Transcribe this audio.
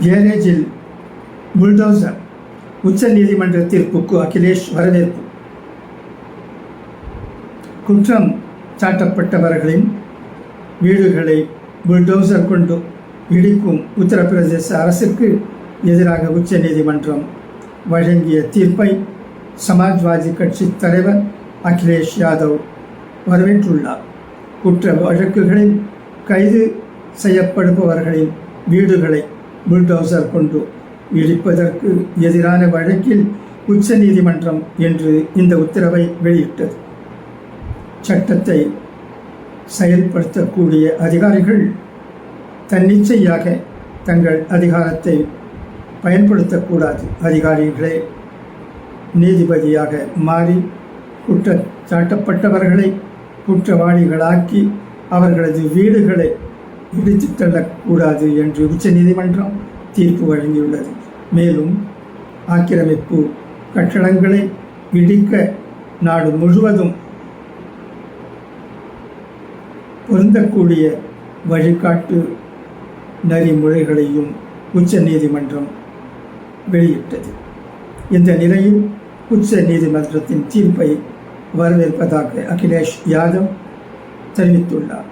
கேரேஜில் bulldozer உச்ச நீதிமன்ற தீர்ப்புக்கு அகிலேஷ் வரவேற்பு. குற்றம் சாட்டப்பட்டவர்களின் வீடுகளை புல்டோசர் கொண்டு இடிக்கும் உத்தரப்பிரதேச அரசுக்கு எதிராக உச்ச நீதிமன்றம் வழங்கிய தீர்ப்பை சமாஜ்வாதி கட்சி தலைவர் அகிலேஷ் யாதவ் வரவேற்றுள்ளார். குற்ற வழக்குகளில் கைது செய்யப்படுபவர்களின் வீடுகளை புல்டோசர் கொண்டு இடிப்பதற்கு எதிரான வழக்கில் உச்ச நீதிமன்றம் இன்று இந்த உத்தரவை வெளியிட்டது. சட்டத்தை செயல்படுத்தக்கூடிய அதிகாரிகள் தன்னிச்சையாக தங்கள் அதிகாரத்தை பயன்படுத்தக்கூடாது. அதிகாரிகளே நீதிபதியாக மாறி குற்றம் சாட்டப்பட்டவர்களை குற்றவாளிகளாக்கி அவர்களது வீடுகளை இடித்து தள்ளக்கூடாது என்று உச்சநீதிமன்றம் தீர்ப்பு வழங்கியுள்ளது. மேலும் ஆக்கிரமிப்பு கட்டடங்களை இடிக்க நாடு முழுவதும் பொருந்தக்கூடிய வழிகாட்டு நெறிமுறைகளையும் உச்ச நீதிமன்றம் வெளியிட்டது. இந்த நிலையில் உச்ச நீதிமன்றத்தின் தீர்ப்பை வரவேற்பதாக அகிலேஷ் யாதவ் தெரிவித்துள்ளார்.